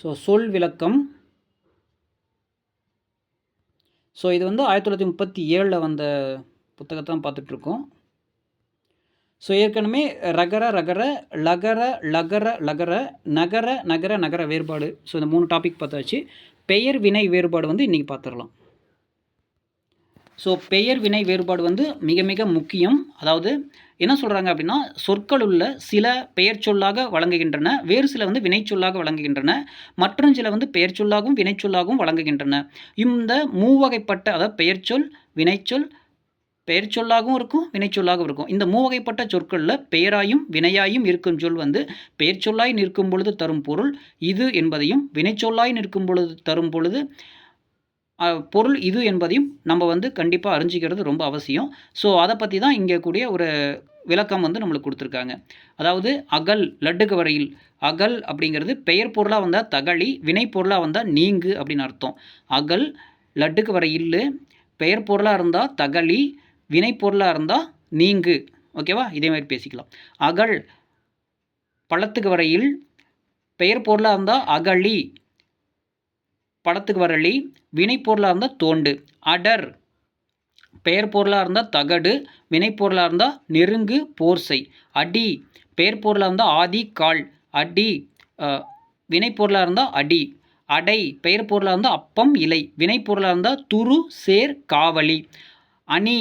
So சொல் விளக்கம். So இது வந்து ஆயிரத்தி தொள்ளாயிரத்தி முப்பத்தி ஏழில் வந்த புத்தகத்தை தான் பார்த்துட்ருக்கோம். ஸோ ஏற்கனவே ரகர ரகர லகர லகர லகர நகர நகர நகர வேறுபாடு. ஸோ இந்த மூணு டாபிக் பார்த்தாச்சு. பெயர் வினை வேறுபாடு வந்து இன்றைக்கி பார்த்துடலாம். ஸோ பெயர் வினை வேறுபாடு வந்து மிக மிக முக்கியம். அதாவது என்ன சொல்கிறாங்க அப்படின்னா சொற்களுள்ள சில பெயர் சொல்லாக வழங்குகின்றன வேறு சில வந்து வினைச்சொல்லாக வழங்குகின்றன மற்றும் சில வந்து பெயர் சொல்லாகவும் வினைச்சொல்லாகவும் வழங்குகின்றன. இந்த மூவகைப்பட்ட அதாவது பெயர்ச்சொல் வினைச்சொல் பெயர் சொல்லாகவும் இருக்கும் வினைச்சொல்லாகவும் இருக்கும். இந்த மூவகைப்பட்ட சொற்களில் பெயராயும் வினையாயும் இருக்கும் சொல் வந்து பெயர் சொல்லாய் நிற்கும் பொழுது தரும் பொருள் இது என்பதையும் வினைச்சொல்லாய் நிற்கும் பொழுது தரும் பொழுது பொருள் இது என்பதையும் நம்ம வந்து கண்டிப்பாக அறிஞ்சிக்கிறது ரொம்ப அவசியம். ஸோ அதை பற்றி தான் இங்கே கூடிய ஒரு விளக்கம் வந்து நம்மளுக்கு கொடுத்துருக்காங்க. அதாவது அகல் லட்டுக்கு வரையில். அகல் அப்படிங்கிறது பெயர் பொருளாக வந்தால் தகழி வினை பொருளாக வந்தால் நீங்கு அப்படின்னு அர்த்தம். அகல் லட்டுக்கு வரையில் பெயர் பொருளாக இருந்தால் தகழி வினை பொருளாக இருந்தால் நீங்கு. ஓகேவா? இதே மாதிரி பேசிக்கலாம். அகல் பழத்துக்கு வரையில். பெயர் பொருளாக இருந்தால் அகழி படத்துக்கு வரலி வினைப்பொருளாக இருந்தால் தோண்டு அடர் பெயர் பொருளாக இருந்தால் தகடு வினைப்பொருளாக இருந்தால் நெருங்கு போர்சை அடி பெயர் பொருளாக இருந்தால் ஆதி கால் அடி வினைப்பொருளாக இருந்தால் அடி அடை பெயர் பொருளாக இருந்தால் அப்பம் இலை வினைப்பொருளாக இருந்தால் துரு சேர் காவலி அணி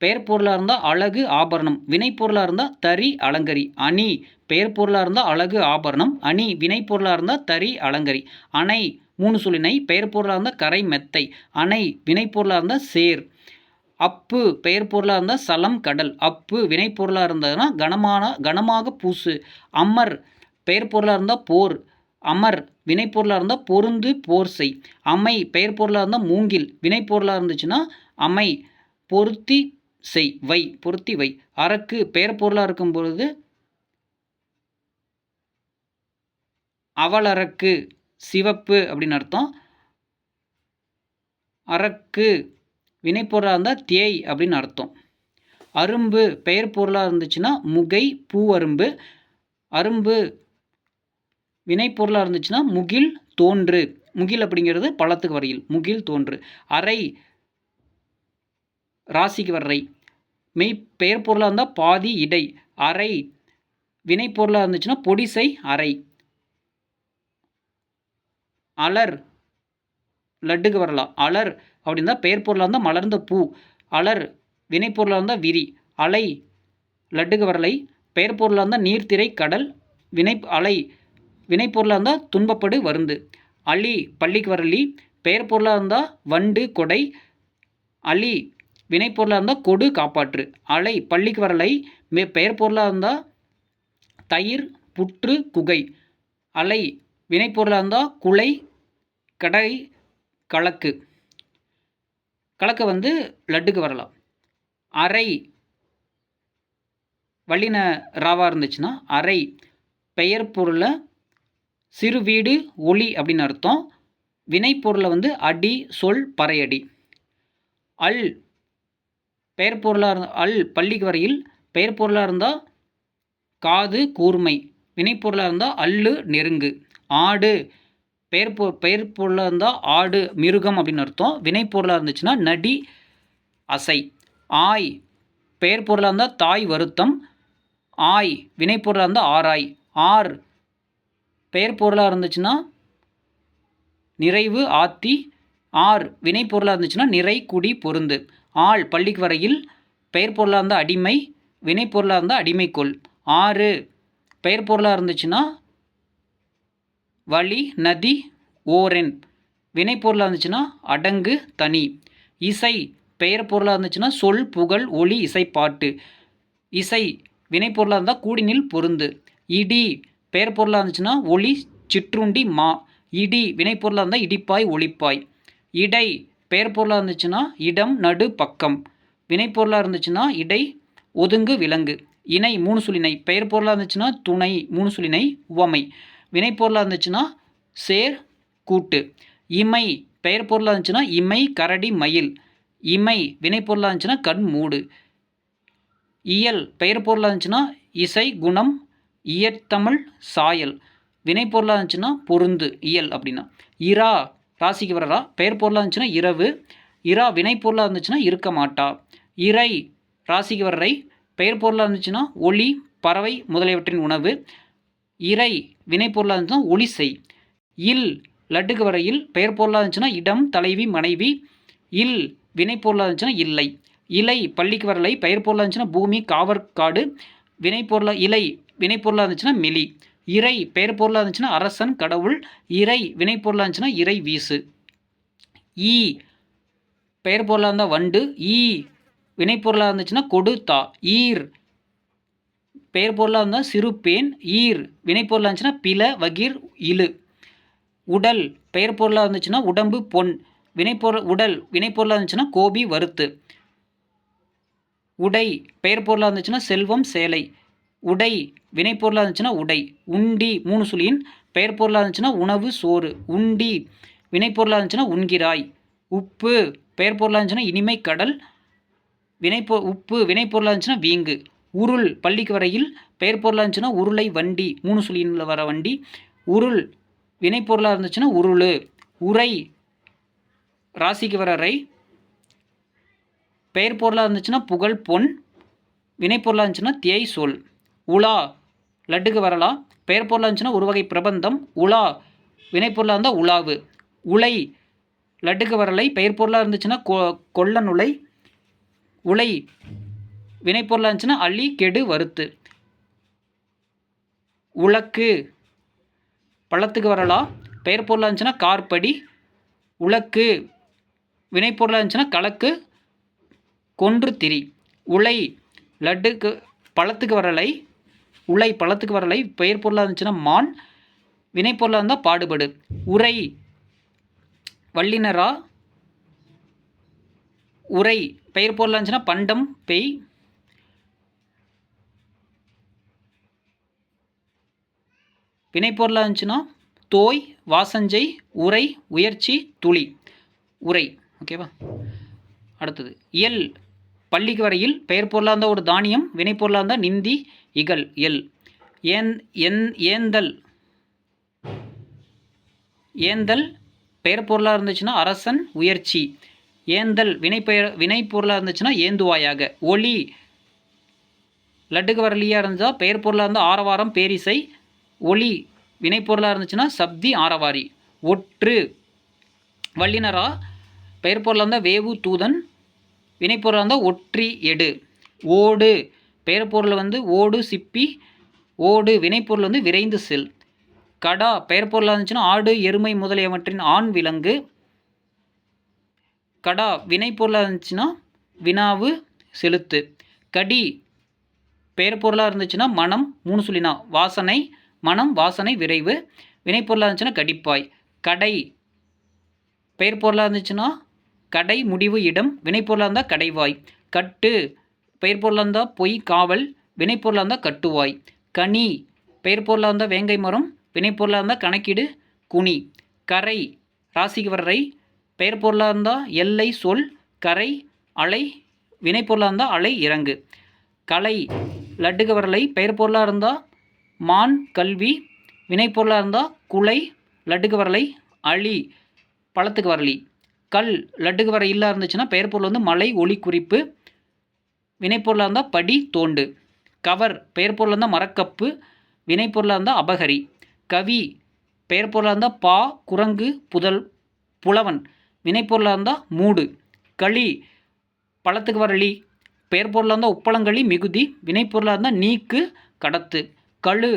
பெயர் பொருளாக இருந்தால் அழகு ஆபரணம் வினைப்பொருளாக இருந்தால் தறி அலங்கரி அணி பெயர் பொருளாக இருந்தால் அழகு ஆபரணம் அணி வினைப்பொருளாக இருந்தால் தறி அலங்கரி அணை மூணு சொல்லினை பெயர் பொருளாக இருந்தால் கரை மெத்தை. அணை வினைப்பொருளாக இருந்தால் சேர். அப்பு பெயர் பொருளாக இருந்தால் சலம் கடல். அப்பு வினைப்பொருளாக இருந்ததுன்னா கனமான கனமாக பூசு. அமர் பெயர் பொருளாக இருந்தால் போர். அமர் வினைப்பொருளாக இருந்தால் பொருந்து போர் செய். அமை பெயர் பொருளாக இருந்தால் மூங்கில். வினைப்பொருளாக இருந்துச்சுன்னா அமை பொருத்தி செய் வை பொருத்தி வை. அரக்கு பெயர் பொருளாக இருக்கும் பொழுது அவளரக்கு சிவப்பு அப்படின்னு அர்த்தம். அரக்கு வினைப்பொருளாக இருந்தால் தேய் அப்படின்னு அர்த்தம். அரும்பு பெயர் பொருளாக இருந்துச்சுன்னா முகை பூ அரும்பு. அரும்பு வினைப்பொருளாக இருந்துச்சுன்னா முகில் தோன்று. முகில் அப்படிங்கிறது பழத்துக்கு வரையில் முகில் தோன்று. அறை ராசிக்கு வர்றை. மெய் பெயர் பொருளாக இருந்தால் பாதி இடை. அறை வினைப்பொருளாக இருந்துச்சுன்னா பொடிசை அறை அலர். லட்டுக்கு வரலாம். அலர் அப்படின்னா பெயர் பொருளாக இருந்தால் மலர்ந்த பூ. அலர் வினைப்பொருளாக இருந்தால் விரி. அலை லட்டுக்கு வரலை. பெயர் பொருளாக இருந்தால் நீர்த்திரை கடல். வினை அலை வினைப்பொருளாக இருந்தால் துன்பப்படு வருந்து. அலி பள்ளிக்கு வரலி. பெயர் பொருளாக இருந்தால் வண்டு கொடை. அலி வினைப்பொருளாக இருந்தால் கொடு காப்பாற்று. அலை பள்ளிக்கு வரலை. மே பெயர் பொருளாக இருந்தால் தயிர் புற்று குகை. அலை வினைப்பொருளாக இருந்தால் குலை கடை கலக்கு. கலக்கு வந்து லட்டுக்கு வரலாம். அரை வள்ளின ராவாக இருந்துச்சுன்னா அரை பெயர் பொருளை சிறு வீடு ஒளி அப்படின்னு அர்த்தம். வினைப்பொருளை வந்து அடி சொல் பறையடி. அல் பெயர் பொருளாக இருந்த அல் பள்ளிக்கு வரையில் பெயர் பொருளாக இருந்தால் காது கூர்மை. வினைப்பொருளாக இருந்தால் அல்லு நெருங்கு. ஆடு பெயர் பொ பெயர் பொருளாக இருந்தால் ஆடு மிருகம் அப்படின்னு அர்த்தம். வினை பொருளாக இருந்துச்சுன்னா நடி அசை. ஆய் பெயர் பொருளாக இருந்தால் தாய் வருத்தம். ஆய் வினை பொருளாக இருந்தால் ஆராய். ஆர் பெயர் பொருளாக இருந்துச்சுன்னா நிறைவு ஆத்தி. ஆர் வினை பொருளாக இருந்துச்சுன்னா நிறை குடி பொருந்து. ஆள் பள்ளிக்கு வரையில் பெயர் பொருளாக இருந்தால் அடிமை வினை பொருளாக இருந்தால் அடிமைக்கொள். ஆறு பெயர் பொருளாக இருந்துச்சுன்னா வழி நதி ஓரென். வினைப்பொருளாக இருந்துச்சுன்னா அடங்கு தனி. இசை பெயர் பொருளாக இருந்துச்சுன்னா சொல் புகழ் ஒளி இசை பாட்டு இசை வினைப்பொருளாக இருந்தால் கூடினில் பொருந்து. இடி பெயர் பொருளாக இருந்துச்சுன்னா ஒளி சிற்றுண்டி மா. இடி வினைப்பொருளாக இருந்தால் இடிப்பாய் ஒளிப்பாய். இடை பெயர் பொருளாக இருந்துச்சுன்னா இடம் நடு பக்கம். வினைப்பொருளாக இருந்துச்சுன்னா இடை ஒதுங்கு விலங்கு. இணை மூணு சுழினை பெயர் பொருளாக இருந்துச்சுன்னா துணை மூணு சுழினை உவமை. வினைப்பொருளாக இருந்துச்சுன்னா சேர் கூட்டு. இமை பெயர் பொருளாக இருந்துச்சுன்னா இமை கரடி மயில். இமை வினைப்பொருளாக இருந்துச்சுன்னா கண் மூடு. இயல் பெயர் பொருளாக இருந்துச்சுன்னா இசை குணம் இயற்தமிழ் சாயல். வினைப்பொருளாக இருந்துச்சுன்னா பொருந்து இயல் அப்படின்னா. இரா ராசிக்கு வரரா பெயர் பொருளாக இருந்துச்சுன்னா இரவு. இரா வினைப்பொருளாக இருந்துச்சுன்னா இருக்க மாட்டா. இறை ராசிக்கு வர்றை. பெயர் பொருளாக இருந்துச்சுன்னா ஒளி பறவை முதலியவற்றின் உணவு. இறை வினைப்பொருளாக இருந்துச்சுன்னா ஒளி செய் இல் லட்டுக்கு வரையில் பெயர் பொருளாக இருந்துச்சுன்னா இடம் தலைவி மனைவி. இல் வினைப்பொருளாக இருந்துச்சுன்னா இல்லை. இலை பள்ளிக்கு வரலை பெயர் பொருளாக இருந்துச்சுன்னா பூமி காவற்காடு வினைப்பொருளாக இலை வினைப்பொருளாக இருந்துச்சுன்னா மெலி. இறை பெயர் பொருளாக இருந்துச்சுன்னா அரசன் கடவுள். இறை வினைப்பொருளாக இருந்துச்சுன்னா இறை வீசு. ஈ பெயர் பொருளாக இருந்தால் வண்டு. ஈ வினைப்பொருளாக இருந்துச்சுன்னா கொடுத்தா. ஈர் பெயர் பொருளாக இருந்தால் சிறு பேன் ஈர். வினைப்பொருளாக இருந்துச்சுன்னா பில வகிர் இழு. உடல் பெயர் பொருளாக இருந்துச்சுன்னா உடம்பு பொன். வினைப்பொருள் உடல் வினைப்பொருளாக இருந்துச்சுன்னா கோபி வறுத்து. உடை பெயர் பொருளாக இருந்துச்சுன்னா செல்வம் சேலை. உடை வினைப்பொருளாக இருந்துச்சுன்னா உடை. உண்டி மூணு சுழியின் பெயர் பொருளாக இருந்துச்சுன்னா உணவு சோறு. உண்டி வினைப்பொருளாக இருந்துச்சுன்னா உண்கிறாய். உப்பு பெயர் பொருளாக இருந்துச்சுன்னா இனிமை கடல். வினைப்பொ உப்பு வினைப்பொருளாக இருந்துச்சுன்னா வீங்கு. உருள் பள்ளிக்கு வரையில் பெயர் பொருளாக இருந்துச்சுன்னா உருளை வண்டி மூணு சுழியில் வர வண்டி. உருள் வினைப்பொருளாக இருந்துச்சுன்னா உருளு. உரை ராசிக்கு வர ரை பெயர் பொருளாக இருந்துச்சுன்னா புகழ் பொன். வினைப்பொருளாக இருந்துச்சுன்னா தேய் சொல். உலா லட்டுக்கு வரலாம் பெயர் பொருளாக இருந்துச்சுன்னா ஒரு வகை பிரபந்தம். உலா வினைப்பொருளாக இருந்தால் உலாவு. உலை லட்டுக்கு வரலை. பெயர் பொருளாக இருந்துச்சுன்னா கொ கொல்ல நுழை. உலை வினைப்பொருளாக இருந்துச்சுன்னா அள்ளி கெடு வறுத்து. உலக்கு. பழத்துக்கு வரலாம் பெயர் பொருளாக இருந்துச்சுன்னா கார்படி உலக்கு. வினைப்பொருளாக இருந்துச்சுன்னா கலக்கு. கொன்று திரி. உலை. லட்டுக்கு பழத்துக்கு வரலை. உலை பழத்துக்கு வரலை. பெயர் பொருளாக இருந்துச்சுன்னா மான். வினைப்பொருளாக இருந்தால் பாடுபடு. உரை. வல்லினரா. உரை. பெயர் பொருளாக இருந்துச்சுன்னா பண்டம் பெய். வினைப்பொருளாக இருந்துச்சுன்னா தோய் வாசஞ்சை உரை உயர்ச்சி துளி. உரை ஓகேவா அடுத்தது. இயல். பள்ளிக்கு வரையில் பெயர் பொருளாக இருந்தால் ஒரு தானியம் வினைப்பொருளாக இருந்தால் நிந்தி இகல். எல் ஏன் என் ஏந்தல். ஏந்தல் பெயர் பொருளாக இருந்துச்சுன்னா அரசன் உயர்ச்சி. ஏந்தல் வினைப்பெயர் வினைப்பொருளாக இருந்துச்சுன்னா ஏந்துவாயாக. ஒளி. லட்டுக்கு வரலியாக இருந்தால் பெயர் பொருளாக இருந்தால் ஆரவாரம் பேரிசை ஒளி வினைப்பொருளாக இருந்துச்சுன்னா சப்தி ஆரவாரி. ஒற்று. வல்லினரா பெயர் பொருளாக இருந்தால் வேவு தூதன். வினைப்பொருளாக இருந்தால் ஒற்றி எடு. ஓடு. பெயர் பொருள் வந்து ஓடு சிப்பி. ஓடு வினைப்பொருள் வந்து விரைந்து செல். கடா பெயர் பொருளாக இருந்துச்சுன்னா ஆடு எருமை முதலியவற்றின் ஆண் விலங்கு. கடா வினைப்பொருளாக இருந்துச்சுன்னா வினாவு செலுத்து. கடி பெயர் பொருளாக இருந்துச்சுன்னா மனம் மூணு சொல்லினா வாசனை. மனம் வாசனை விரைவு. வினைப்பொருளாக இருந்துச்சுன்னா கடிப்பாய். கடை. பெயர் பொருளாக இருந்துச்சுன்னா கடை முடிவு இடம். வினைப்பொருளாக இருந்தால் கடைவாய். கட்டு. பெயர் பொருளாக இருந்தால் பொய் காவல். வினைப்பொருளாக இருந்தால் கட்டுவாய். கனி. பெயர் பொருளாக இருந்தால் வேங்கை மரம். வினைப்பொருளாக இருந்தால் கணக்கீடு. குனி. கரை. ராசிக்கு வர்றை பெயர் பொருளாக இருந்தால் எல்லை சொல். கரை. அலை. வினைப்பொருளாக இருந்தால் அலை இறங்கு. கலை. லட்டுக்கு வரலை பெயர் பொருளாக இருந்தால் மான் கல்வி வினைப்பொருளாக இருந்தால் குலை லட்டுக்கு வரலை அழி பழத்துக்கு வரலி. கல் லட்டுக்கு வர இல்லா இருந்துச்சுன்னா பெயர் பொருள் வந்து மலை ஒளி குறிப்பு. வினைப்பொருளாக இருந்தால் படி தோண்டு. கவர் பெயர் பொருளாக இருந்தால் மரக்கப்பு. வினைப்பொருளாக இருந்தால் அபகரி. கவி பெயர் பொருளாக இருந்தால் பா குரங்கு புதல் புலவன். வினைப்பொருளாக இருந்தால் மூடு. களி பழத்துக்கு வரலி. பெயர் பொருளாக இருந்தால் உப்பளங்களி மிகுதி. வினைப்பொருளாக இருந்தால் நீக்கு கடத்து. கழு.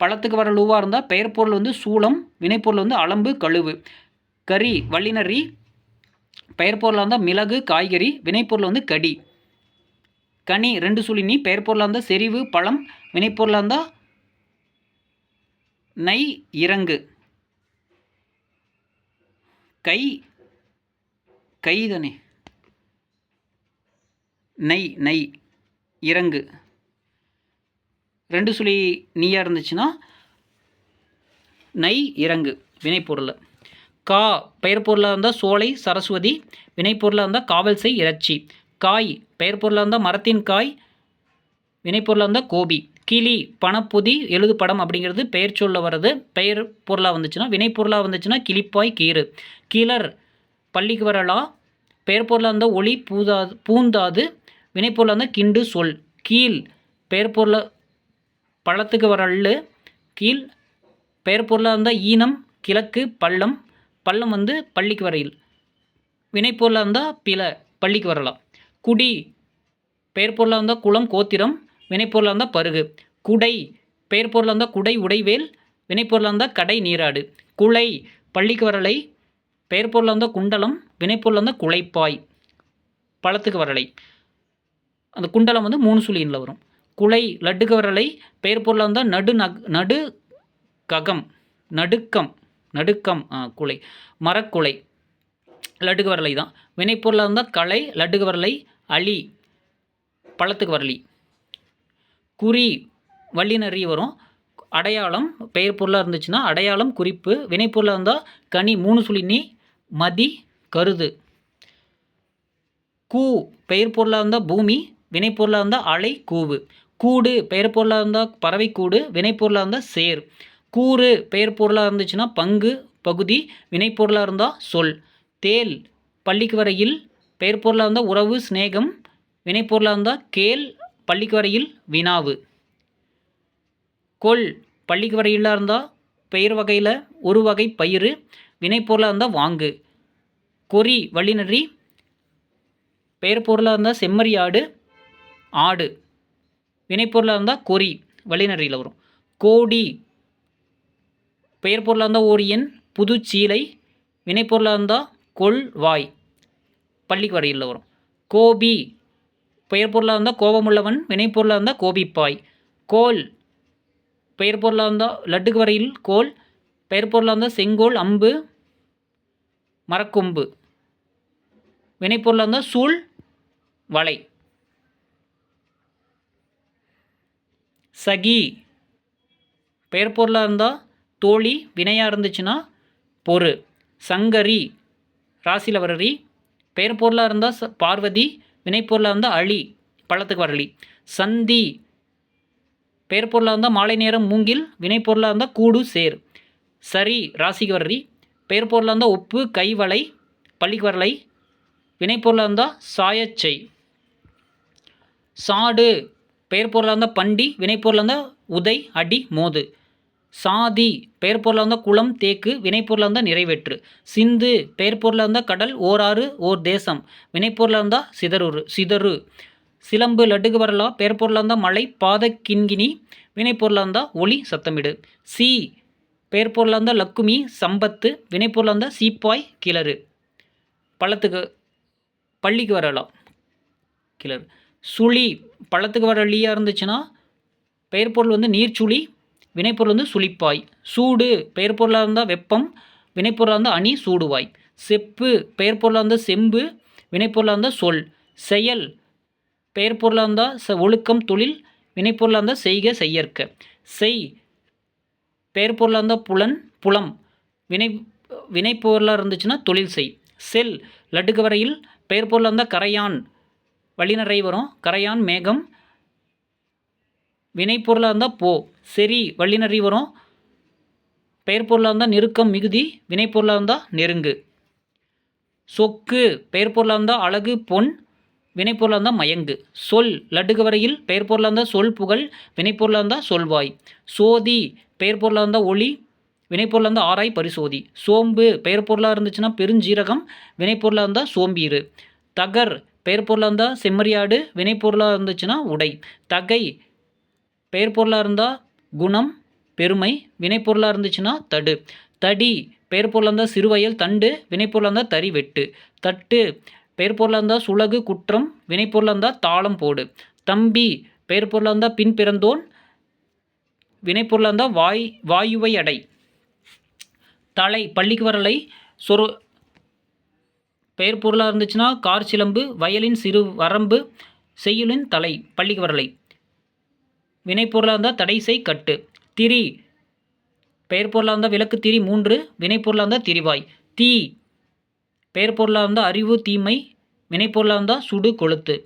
பழத்துக்கு வர லூவாக இருந்தால் பெயர் பொருள் வந்து சூளம் வினைப்பொருள் வந்து அலம்பு கழுவு. கறி வல்லினரி பெயர் பொருளாக இருந்தால் மிளகு காய்கறி வினைப்பொருள் வந்து கடி. கனி ரெண்டு சுழினி பெயர் பொருளாக இருந்தால் செறிவு பழம். வினைப்பொருளாக இருந்தால் நை இறங்கு. கை கை தானே. நெய் நெய் இறங்கு. ரெண்டு சுழி நீயாக இருந்துச்சுன்னா நை இறங்கு வினைப்பொருள் கா பெயர் பொருளாக இருந்தால் சோலை சரஸ்வதி வினைப்பொருளாக இருந்தால் காவல் செய் இறைச்சி. காய் பெயர் பொருளாக இருந்தால் மரத்தின் காய் வினைப்பொருளாக இருந்தால் கோபி. கிளி பணப்புதி எழுது படம் அப்படிங்கிறது பெயர் சொல்ல வர்றது. பெயர் பொருளாக வந்துச்சுன்னா வினைப்பொருளாக வந்துச்சுன்னா கிளிப்பாய் கீறு. கீழர் பள்ளிக்கு வரலா பெயர் பொருளாக இருந்தால் ஒளி பூதாது பூந்தாது வினைப்பொருளாக இருந்தால் கிண்டு சொல். கீழ் பெயர் பொருளாக பள்ளத்துக்கு வர அள்ளு கீழ் பெயர் பொருளாக இருந்தால் ஈனம் கிழக்கு பள்ளம் பள்ளம் வந்து பள்ளிக்கு வரையில். வினைப்பொருளாக இருந்தால் பில பள்ளிக்கு வரலாம். குடி பெயர் பொருளாக இருந்தால் குளம் கோத்திரம் வினைப்பொருளாக இருந்தால் பருகு. குடை பெயர் பொருளாக இருந்தால் குடை உடைவேல் வினைப்பொருளாக இருந்தால் கடை நீராடு. குலை பள்ளிக்கு வரலை பெயர் பொருளாக இருந்தால் குண்டலம் வினைப்பொருளாக இருந்தால் குலைப்பாய் பழத்துக்கு வரலை. அந்த குண்டலம் வந்து மூணு சுழியனில் வரும். குலை லட்டுகவரலை பெயர் பொருளாக இருந்தால் நடு நக் நடு ககம் நடுக்கம் நடுக்கம் ஆ, குலை மரக்குலை லட்டுக்கு வரலை தான். வினைப்பொருளாக இருந்தால் களை லட்டுக்கு வரலை அழி பழத்துக்கு வரலி குறி வள்ளி நிறைய வரும். அடையாளம் பெயர் பொருளாக இருந்துச்சுன்னா அடையாளம் குறிப்பு. வினைப்பொருளாக இருந்தால் கனி மூணு சுழி நீ மதி கருது. கூ பெயர் பொருளாக இருந்தால் பூமி வினைப்பொருளாக இருந்தால் அலை கூவு. கூடு பெயர் பொருளாக இருந்தால் பறவை கூடு வினைப்பொருளாக இருந்தால் சேர். கூறு பெயர் பொருளாக இருந்துச்சுன்னா பங்கு பகுதி வினைப்பொருளாக இருந்தால் சொல். தேல் பள்ளிக்கு வரையில் பெயர் பொருளாக இருந்தால் உறவு சிநேகம் வினைப்பொருளாக இருந்தால் கேள் பள்ளிக்கு வரையில் வினாவு. கொள் பள்ளிக்கு வரையிலாக இருந்தால் பெயர் வகையில் ஒரு வகை பயிறு வினைப்பொருளாக இருந்தால் வாங்கு. கொறி வழிநறி பெயர் பொருளாக இருந்தால் செம்மறி ஆடு ஆடு. வினைப்பொருளாக இருந்தால் கொறி வல்லினறியில் வரும். கோடி பெயர் பொருளாக இருந்தால் ஓரியன் புதுச்சீலை வினைப்பொருளாக இருந்தால் கொள்வாய் பள்ளிக்கு வரையில் வரும். கோபி பெயர் பொருளாக இருந்தால் கோபமுள்ளவன் வினைப்பொருளாக இருந்தால் கோபிப்பாய். கோல் பெயர் பொருளாக இருந்தால் லட்டுக்கு வரையில் கோல் பெயர் பொருளாக இருந்தால் செங்கோல் அம்பு மரக்கொம்பு. வினைப்பொருளாக இருந்தால் சூழ் வலை. சகி. பெயர் பொருளாக இருந்தால் தோழி வினையாக இருந்துச்சுன்னா பொறு. சங்கரி ராசியில் வரரி பெயர் பொருளாக இருந்தால் ச பார்வதி வினைப்பொருளாக இருந்தால் அழி பள்ளத்துக்கு வரலி சந்தி. பெயர் பொருளாக இருந்தால் மாலை நேரம் மூங்கில் வினைப்பொருளாக இருந்தால் கூடு சேர். சரி ராசிக்கு வரரி பெயர் பொருளாக இருந்தால் உப்பு கைவளை பள்ளிக்கு வரலை வினைப்பொருளாக இருந்தால் சாயச்சை சாடு. பெயர் பொருளாக இருந்தால் பண்டி வினைப்பொருளாக இருந்தால் உதை அடி மோது சாதி பெயர் பொருளாக இருந்தால் குளம் தேக்கு வினைப்பொருளாக இருந்தால் நிறைவேற்று சிந்து பெயர் பொருளாக இருந்தால் கடல் ஓராறு ஓர் தேசம் வினைப்பொருளாக இருந்தால் சிதறுரு சிதறு சிலம்பு லட்டுக்கு வரலா பெயர் பொருளாக இருந்தால் மலை பாத கிண்கினி வினைப்பொருளாக இருந்தால் ஒளி சத்தமிடு சி பெயர் பொருளாக இருந்தால் லக்குமி சம்பத்து வினைப்பொருளாக இருந்தால் சீப்பாய் கிளறு பழத்துக்கு பள்ளிக்கு வரலாம் கிளறு சுழி பழத்துக்கு வர லீயாக இருந்துச்சுன்னா பெயர் பொருள் வந்து நீர்ச்சுழி வினைப்பொருள் வந்து சுழிப்பாய். சூடு பெயர் பொருளாக இருந்தால் வெப்பம் வினைப்பொருளாக இருந்தால் அணி சூடுவாய். செப்பு பெயர் பொருளாக இருந்தால் செம்பு வினைப்பொருளாக இருந்தால் சொல். செயல் பெயர் பொருளாக இருந்தால் ச ஒழுக்கம் தொழில் வினைப்பொருளாக இருந்தால் செய்க செய்யற்க. செய் பெயர் பொருளாக இருந்தால் புலன் புலம் வினை வினைப்பொருளாக இருந்துச்சுன்னா தொழில் செய். செல் லட்டுக்கு வரையில் பெயர் பொருளாக இருந்தால் கரையான் வழிநறை வரும் கரையான் மேகம் வினைப்பொருளாக இருந்தால் போ செரி வல்லினறி வரும் பெயர் பொருளாக இருந்தால் நெருக்கம் மிகுதி வினைப்பொருளாக இருந்தால் நெருங்கு சொக்கு பெயர் பொருளாக இருந்தால் அழகு பொன் வினைப்பொருளாக இருந்தால் மயங்கு சொல் லட்டுக வரையில் பெயர் பொருளாக இருந்தால் சொல் புகழ் வினைப்பொருளாக இருந்தால் சொல்வாய் சோதி பெயர் பொருளாக இருந்தால் ஒளி வினைப்பொருளாக இருந்தால் ஆராய் பரிசோதி சோம்பு பெயர் பொருளாக இருந்துச்சுன்னா பெருஞ்சீரகம் வினைப்பொருளாக இருந்தால் சோம்பீரு தகர் பெயர் பொருளாக இருந்தால் செம்மறியாடு வினைப்பொருளாக இருந்துச்சுன்னா உடை. தகை பெயர் பொருளாக இருந்தால் குணம் பெருமை வினைப்பொருளாக இருந்துச்சுன்னா தடு. தடி பெயர் பொருளாக இருந்தால் சிறுவயல் தண்டு வினைப்பொருளாக இருந்தால் தறி வெட்டு. தட்டு பெயர் பொருளாக இருந்தால் சுலகு குற்றம் வினைப்பொருளாக இருந்தால் தாளம் போடு. தம்பி பெயர் பொருளாக இருந்தால் பின் பிறந்தோன் வினைப்பொருளாக இருந்தால் வாய் வாயுவை அடை. தலை பள்ளிக்கு வரலை சொரு பெயர் பொருளாக இருந்துச்சுன்னா கார் சிலம்பு வயலின் சிறு வரம்பு செய்யுளின் தலை பள்ளிக்கு வரலை வினைப்பொருளாக இருந்தால் தடைசை கட்டு திரி பெயர் பொருளாக இருந்தால் விளக்கு திரி மூன்று வினைப்பொருளாக இருந்தால் திரிவாய் தீ பெயர் பொருளாக இருந்தால் அறிவு தீமை வினைப்பொருளாக இருந்தால் சுடு கொளுத்து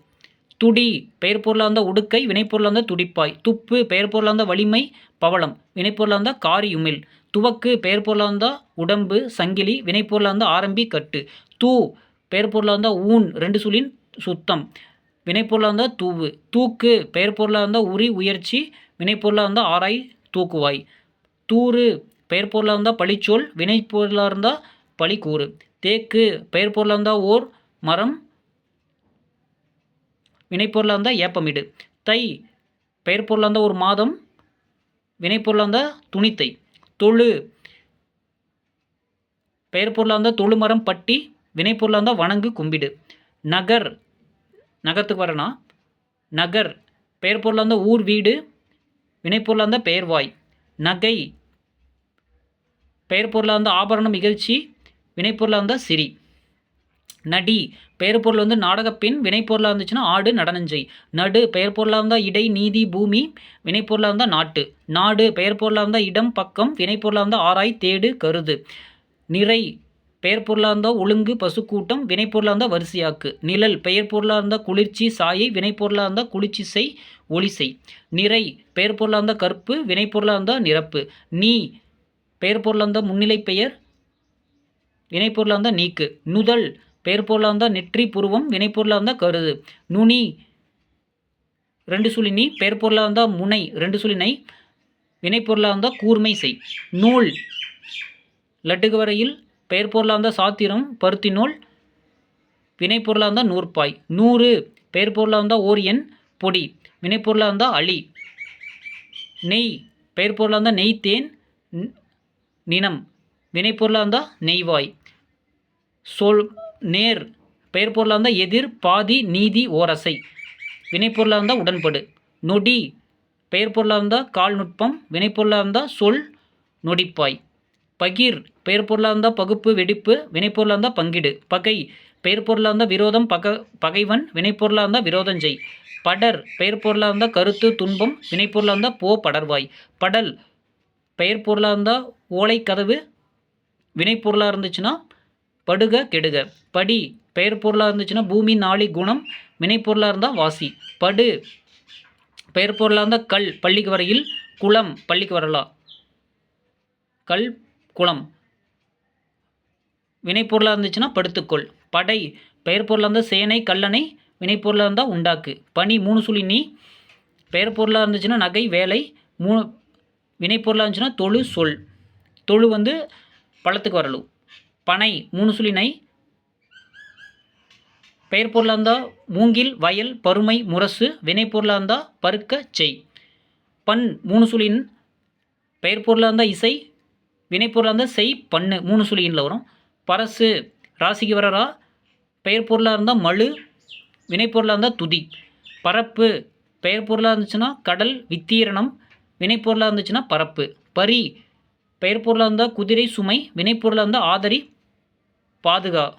துடி பெயர் பொருளாக இருந்தால் உடுக்கை வினைப்பொருளாக இருந்தால் துடிப்பாய் துப்பு பெயர் பொருளாக இருந்தால் வலிமை பவளம் வினைப்பொருளாக இருந்தால் காரியுமிழ் துவக்கு பெயர் பொருளாக இருந்தால் உடம்பு சங்கிலி வினைப்பொருளாக இருந்தால் ஆரம்பி கட்டு தூ பெயர் பொருளாக இருந்தால் ஊன் ரெண்டு சொல்லின் சுத்தம் வினைப்பொருளாக இருந்தால் தூவு தூக்கு பெயர் பொருளாக இருந்தால் உரி உயர்ச்சி வினைப்பொருளாக இருந்தால் ஆராய் தூக்குவாய் தூறு பெயர் பொருளாக இருந்தால் பழிச்சொல் வினைப்பொருளாக இருந்தால் பழி கூறு தேக்கு பெயர் பொருளாக இருந்தால் ஓர் மரம் வினைப்பொருளாக இருந்தால் ஏப்பமிடு தை பெயர் பொருளாக இருந்தால் ஒரு மாதம் வினைப்பொருளாக இருந்தால் துணித்தை தொழு பெயர் பொருளாக இருந்தால் தொழுமரம் பட்டி வினைப்பொருளாக இருந்தால் வணங்கு கும்பிடு. நகர் நகரத்துக்கு வரனா? நகர் பெயர் பொருளாக இருந்தால் ஊர் வீடு. வினைப்பொருளாக இருந்தால் பெயர்வாய் நகை பெயர் பொருளாக இருந்தால் ஆபரணம் இகழ்ச்சி. வினைப்பொருளாக இருந்தால் சிரி. நடி பெயர் பொருள் வந்து நாடகப்பின் வினைப்பொருளாக இருந்துச்சுன்னா ஆடு நடனஞ்செய். நடு பெயர் பொருளாக இருந்தால் இடை நீதி பூமி. வினைப்பொருளாக இருந்தால் நாட்டு. நாடு பெயர் பொருளாக இருந்தால் இடம் பக்கம். வினைப்பொருளாக இருந்தால் ஆராய் தேடு கருது. நிறை பெயர் பொருளாக இருந்தால் ஒழுங்கு பசுக்கூட்டம் வினைப்பொருளாக இருந்தால் வரிசையாக்கு நிழல் பெயர் பொருளாக இருந்தால் குளிர்ச்சி சாயை வினைப்பொருளாக இருந்தால் குளிர்ச்சி செய் ஒளி செய் நிறை பெயர் பொருளாக இருந்தால் கற்பு வினைப்பொருளாக இருந்தால் நிரப்பு நீ பெயர் பொருளாக இருந்தால் முன்னிலை பெயர் வினைப்பொருளாக இருந்தால் நீக்கு நுதல் பெயர் பொருளாக இருந்தால் நெற்றி புருவம் வினைப்பொருளாக இருந்தால் கருது நுனி ரெண்டு சுழி நீ பெயர் பொருளாக இருந்தால் முனை ரெண்டு சுழி நை வினைப்பொருளாக இருந்தால் கூர்மை செய் நூல் லட்டுக்கு வரையில் பெயர் பொருளாக இருந்தால் சாத்திரம் பருத்தி நூல் வினைப்பொருளாக இருந்தால் நூற்பாய். நூறு பெயர் பொருளாக இருந்தால் ஓரியன் பொடி. வினைப்பொருளாக இருந்தால் அழி நெய் பெயர் பொருளாக இருந்தால் நெய்த்தேன் தேன் நினம் வினைப்பொருளாக இருந்தால் நெய்வாய். சொல் நேர். பெயர் பொருளாக இருந்தால் எதிர் பாதி நீதி ஓரசை. வினைப்பொருளாக இருந்தால் உடன்படு. நொடி பெயர் பொருளாக இருந்தால் கால் நுட்பம் வினைப்பொருளாக இருந்தால் சொல் நொடிப்பாய். பகிர் பெயர் பொருளாக இருந்தால் பகுப்பு வெடிப்பு வினைப்பொருளாக இருந்தால் பங்கிடு. பகை பெயர் பொருளாக இருந்தால் விரோதம் பக பகைவன் வினைப்பொருளாக இருந்தால் விரோதஞ்செய். படர் பெயர் பொருளாக இருந்தால் கருத்து துன்பம் வினைப்பொருளாக இருந்தால் போ படர்வாய். படல் பெயர் பொருளாக இருந்தால் ஓலை கதவு வினைப்பொருளாக இருந்துச்சுன்னா படுக கெடுக. படி பெயர் பொருளாக இருந்துச்சுன்னா பூமி நாளி குணம் வினைப்பொருளாக இருந்தால் வாசி. படு பெயர் பொருளாக இருந்தால் கல் பள்ளிக்கு வரையில் குளம் பள்ளிக்கு வரலாம் கல் குளம். வினைப்பொருளாக இருந்துச்சுன்னா படுத்துக்கொள். படை பெயர் பொருளாக இருந்தால் சேனை கல்லணை வினைப்பொருளாக இருந்தால் உண்டாக்கு. பனி மூணு சுழி நீ. பெயர் பொருளாக இருந்துச்சுன்னா நகை வேலை மூணு வினைப்பொருளாக இருந்துச்சுன்னா தொழு சொல். தொழு வந்து பழத்துக்கு வரலு. பனை மூணு சுழி நை. பெயர் பொருளாக இருந்தால் மூங்கில் வயல் பருமை முரசு. வினைப்பொருளாக இருந்தால் பருக்க செய். பண் மூணு சுழின். பெயர் பொருளாக இருந்தால் இசை வினைப்பொருளாக இருந்தால் செய் பண்ணு. மூணு சுழியில் வரும். பரசு ராசிக்கு வரரா பெயர் பொருளாக இருந்தால் மழு வினைப்பொருளாக இருந்தால் துதி. பரப்பு பெயர் பொருளாக இருந்துச்சுன்னா கடல் வித்தீரணம். வினைப்பொருளாக இருந்துச்சுன்னா பரப்பு. பரி பெயர் பொருளாக இருந்தால் குதிரை சுமை. வினைப்பொருளாக இருந்தால் ஆதரி பாதுகா.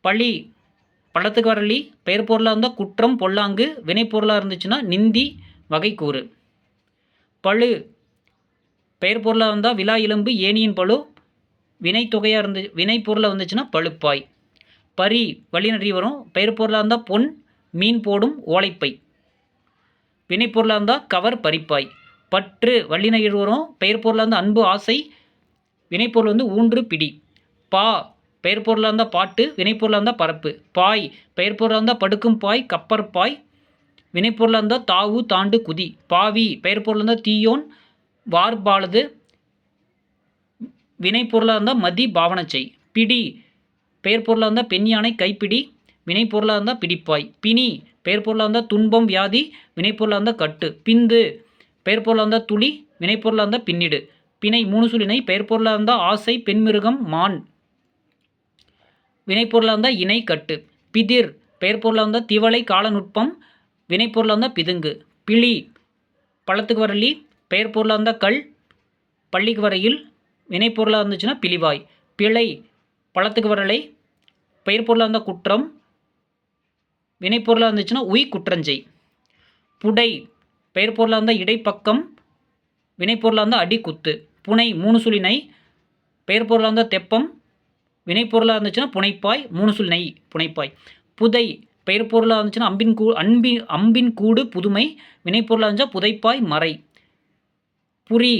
பழி படத்துக்கு வரலி பெயர் பொருளாக இருந்தால் குற்றம் பொல்லாங்கு. வினைப்பொருளாக இருந்துச்சுன்னா நிந்தி வகைக்கூறு. பழு பெயர் பொருளாக இருந்தால் விலா எலும்பு ஏணியின் பழு வினை தொகையாக இருந்து வினை பொருளாக வந்துச்சுன்னா பழுப்பாய். பரி வழிநறி வரும். பெயர் பொருளாக இருந்தால் பொன் மீன் போடும் ஓலைப்பை. வினைப்பொருளாக இருந்தால் கவர் பறிப்பாய். பற்று வள்ளிநகிர் வரும். பெயர் பொருளாக இருந்தால் அன்பு ஆசை. வினைப்பொருள் வந்து ஊன்று பிடி. பா பெயர் பொருளாக இருந்தால் பாட்டு. வினைப்பொருளாக இருந்தால் பரப்பு. பாய் பெயர் பொருளாக இருந்தால் படுக்கும் பாய் கப்பர் பாய் வினைப்பொருளாக இருந்தால் தாவு தாண்டு குதி. பாவி பெயர் பொருளாக இருந்தால் தீயோன். வார்பாலது வினைப்பொருளாக இருந்தால் மதி பாவனை செய் பிடி பெயர் பொருளாக இருந்தால் பெண் யானை கைப்பிடி வினைப்பொருளாக இருந்தால் பிடிப்பாய் பிணி பெயர் பொருளாக இருந்தால் துன்பம் வியாதி வினைப்பொருளாக இருந்தால் கட்டு பிந்து பெயர் பொருளாக இருந்தால் துளி வினைப்பொருளாக இருந்தால் பின்னிடு பிணை மூணு சுழினை பெயர் பொருளாக இருந்தால் ஆசை பெண்மிருகம் மான் வினைப்பொருளாக இருந்தால் இணை கட்டு பிதிர் பெயர் பொருளாக இருந்தால் திவளை காலநுட்பம் வினைப்பொருளாக இருந்தால் பிதுங்கு பிளி பழத்துக்கு வரலி பெயர் பொருளாக இருந்தால் கல் பள்ளிக்கு வரையில் வினைப்பொருளாக இருந்துச்சுன்னா பிழிவாய். பிழை பழத்துக்கு வரலை. பெயர் பொருளாக இருந்தால் குற்றம் வினைப்பொருளாக இருந்துச்சுன்னா உய் குற்றஞ்செய். புடை பெயர் பொருளாக இருந்தால் இடைப்பக்கம் வினைப்பொருளாக இருந்தால் அடிக்குத்து. புனை மூணு சுழி பெயர் பொருளாக இருந்தால் தெப்பம் வினைப்பொருளாக இருந்துச்சுன்னா புனைப்பாய் மூணு சுழி நெய் புனைப்பாய். புதை பெயர் பொருளாக இருந்துச்சுன்னா அம்பின் கூ அன்பின் அம்பின் கூடு புதுமை. வினைப்பொருளாக இருந்துச்சா புதைப்பாய் மறை. புரி.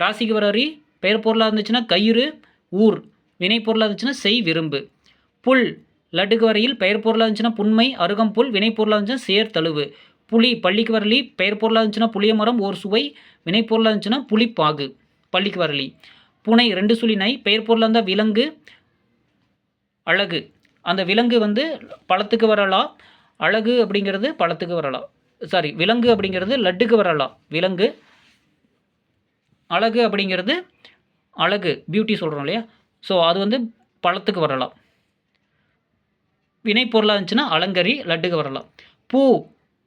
ராசிக்கு வரறி பெயர் பொருளாக இருந்துச்சுன்னா கயிறு ஊர். வினைப்பொருளாக இருந்துச்சுன்னா செய் விரும்பு. புல். லட்டுக்கு வரையில் பெயர் பொருளாக இருந்துச்சுன்னா புன்மை அருகம்புல் வினைப்பொருளாக இருந்துச்சுன்னா சேர் தழுவு. புலி. பள்ளிக்கு வரலி பெயர் பொருளாக இருந்துச்சுன்னா புளிய மரம் ஓர் சுவை. வினைப்பொருளாக இருந்துச்சுன்னா புளிப்பாகு. பள்ளிக்கு வரலி புனை. ரெண்டு சுழி நை பெயர் பொருளாக இருந்தால் விலங்கு அழகு. அந்த விலங்கு வந்து பழத்துக்கு வரலாம் அழகு அப்படிங்கிறது பழத்துக்கு வரலாம் சாரி விலங்கு அப்படிங்கிறது லட்டுக்கு வரலாம் விலங்கு அழகு அப்படிங்கிறது அழகு பியூட்டி சொல்கிறோம் இல்லையா? ஸோ அது வந்து பழத்துக்கு வரலாம். வினைப்பொருளாக இருந்துச்சுன்னா அலங்கரி லட்டுக்கு வரலாம். பூ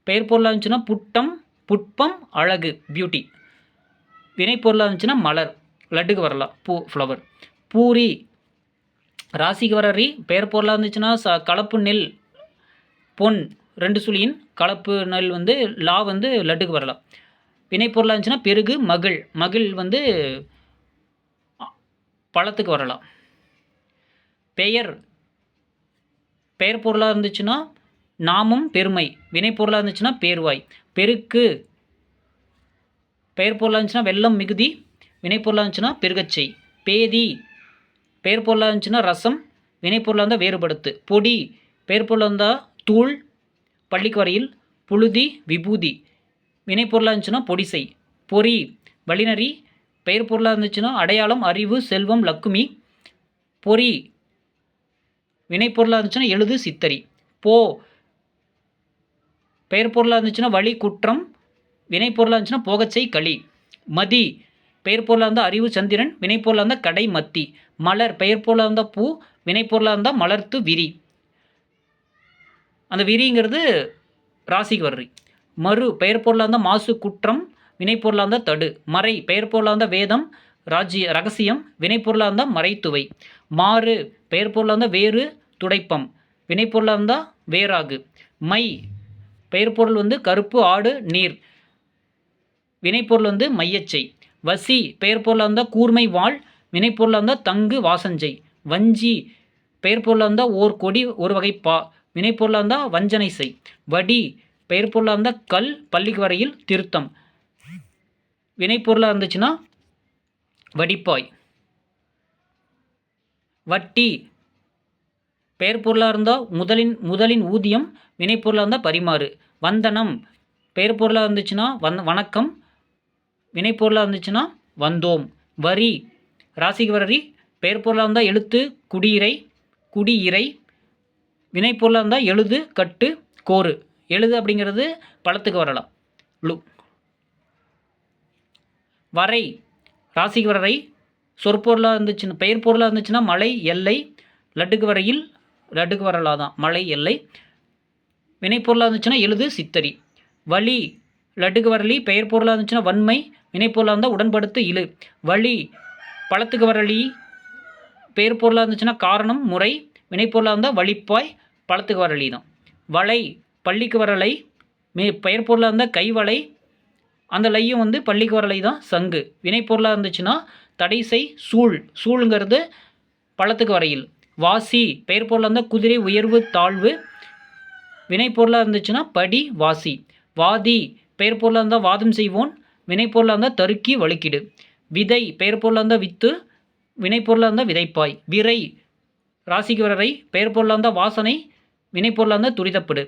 பெயர் பொருளாக இருந்துச்சுன்னா புட்டம் புட்பம் அழகு பியூட்டி வினைப்பொருளாக இருந்துச்சுன்னா மலர் லட்டுக்கு வரலாம். பூ ஃப்ளவர் பூரி ராசிக்கு வர ரீ பெயர் பொருளாக இருந்துச்சுன்னா ச கலப்பு நெல் பொன் ரெண்டு சுழியின் கலப்பு நெல் வந்து லா வந்து லட்டுக்கு வரலாம். வினைப்பொருளாக இருந்துச்சுன்னா பெருகு மகிழ். மகிழ் வந்து பழத்துக்கு வரலாம். பெயர் பெயர் பொருளாக இருந்துச்சுன்னா நாமம் பெருமை. வினைப்பொருளாக இருந்துச்சுன்னா பேர்வாய். பெருக்கு பெயர் பொருளாக இருந்துச்சுன்னா வெள்ளம் மிகுதி. வினைப்பொருளாக இருந்துச்சுன்னா பெருகச்சை பேதி பெயர் பொருளாக இருந்துச்சுன்னா ரசம். வினைப்பொருளாக இருந்தால் வேறுபடுத்து. பொடி பெயர் பொருளாக இருந்தால் தூள். பள்ளிக்கு வரையில் புழுதி விபூதி. வினைப்பொருளாக இருந்துச்சுன்னா பொடிசை பொறி வழிநறி பெயர் பொருளாக இருந்துச்சுன்னா அடையாளம் அறிவு செல்வம் லக்குமி. பொறி வினைப்பொருளாக இருந்துச்சுன்னா எழுது சித்தரி. போ பெயர் பொருளாக இருந்துச்சுன்னா வழி குற்றம். வினைப்பொருளாக இருந்துச்சுன்னா போகச்சை களி. மதி பெயர் பொருளாக இருந்தால் அறிவு சந்திரன். வினைப்பொருளாக இருந்தால் கடை மத்தி. மலர் பெயர் பொருளாக இருந்தால் பூ. வினைப்பொருளாக இருந்தால் மலர்த்து விரி. அந்த விரிங்கிறது ராசிக்கு வர்றி மறு பெயர் பொருளாக இருந்தால் மாசு குற்றம் வினைப்பொருளாக இருந்தால் தடு மறை பெயர் பொருளாக இருந்தால் வேதம் ராஜ்ய ரகசியம் வினைப்பொருளாக இருந்தால் மறைத்துவை மாறு பெயர் பொருளாக இருந்தால் வேறு துடைப்பம் வினைப்பொருளாக இருந்தால் வேறாகு மை பெயர் பொருள் வந்து கருப்பு ஆடு நீர் வினைப்பொருள் வந்து மையச்சை வசி பெயர் பொருளாக இருந்தால் கூர்மை வாழ் வினைப்பொருளாக இருந்தால் தங்கு வாசஞ்சை வஞ்சி பெயர் பொருளாக இருந்தால் ஓர் கொடி ஒரு வகை பா வினைப்பொருளாக இருந்தால் வஞ்சனை செய் வடி பெயர் பொருளாக இருந்தால் கல் பள்ளிக்கு வரையில் திருத்தம். வினைப்பொருளாக இருந்துச்சுன்னா வடிப்பாய். வட்டி. பெயர் பொருளாக இருந்தால் முதலின் முதலின் ஊதியம் வினைப்பொருளாக இருந்தால் பரிமாறு. வந்தனம். பெயர் பொருளாக இருந்துச்சுன்னா வந் வணக்கம். வினைப்பொருளாக இருந்துச்சுன்னா வந்தோம். வரி. ராசிக்கு வரி பெயர் பொருளாக இருந்தால் எழுத்து குடியிறை குடியிறை வினைப்பொருளாக இருந்தால் எழுது கட்டு கோரு எழுது அப்படிங்கிறது பழத்துக்கு வரலாம். லு. வரை. ராசிக்கு வரை சொற்பொருளாக இருந்துச்சுன்னா பெயர் பொருளாக இருந்துச்சுன்னா மலை எல்லை லட்டுக்கு வரையில் லட்டுக்கு வரலா தான் மலை எல்லை. வினைப்பொருளாக இருந்துச்சுன்னா எழுது சித்தரி. வழி. லட்டுக்கு வரலி பெயர் பொருளாக இருந்துச்சுன்னா வன்மை. வினைப்பொருளாக இருந்தால் உடன்படுத்து இழு. வழி. பழத்துக்கு வரலி பெயர் பொருளாக இருந்துச்சுன்னா காரணம் முறை. வினைப்பொருளாக இருந்தால் வழிப்பாய் பழத்துக்கு வரலி தான் வளை பள்ளிக்கு வரலை மே பெயர் பொருளாக இருந்தால் கைவளை அந்த லையும் வந்து பள்ளிக்கு வரலை தான் சங்கு. வினைப்பொருளாக இருந்துச்சுன்னா தடைசை சூழ். சூழுங்கிறது பழத்துக்கு வரையில். வாசி பெயர் பொருளாக இருந்தால் குதிரை உயர்வு தாழ்வு. வினைப்பொருளாக இருந்துச்சுன்னா படி வாசி. வாதி பெயர் பொருளாக இருந்தால் வாதம் செய்வோன். வினைப்பொருளாக இருந்தால் தருக்கி வழுக்கிடு. விதை பெயர் பொருளாக இருந்தால் வித்து. வினைப்பொருளாக இருந்தால் விதைப்பாய். விரை ராசிக்கு வரரை பெயர் பொருளாக இருந்தால் வாசனை. வினைப்பொருளாக இருந்தால் துரிதப்படு.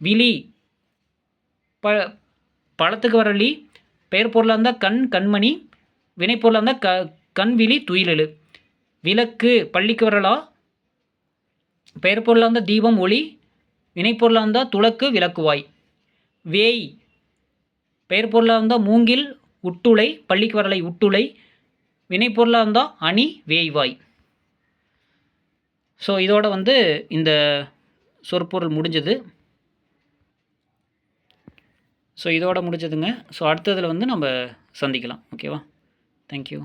விழி. ப பழத்துக்கு வரலி பெயர் பொருளாக இருந்தால் கண் கண்மணி. வினைப்பொருளாக இருந்தால் க கண் விழி துயிலெழு. விளக்கு பள்ளிக்கு வரலா. பெயர் பொருளாக இருந்தால் தீபம் ஒளி. வினைப்பொருளாக இருந்தால் துளக்கு விளக்குவாய் வேய். பெயர் பொருளாக இருந்தால் மூங்கில் உட்டுளை. பள்ளிக்கு வரலை உட்டுளை. வினைப்பொருளாக இருந்தால் அணி வேய்வாய் ஸோ இதோட வந்து இந்த சொற்பொருள் முடிஞ்சது. ஸோ இதோட முடிஞ்சதுங்க. ஸோ அடுத்ததில் வந்து நம்ம சந்திக்கலாம். ஓகேவா? தேங்க்யூ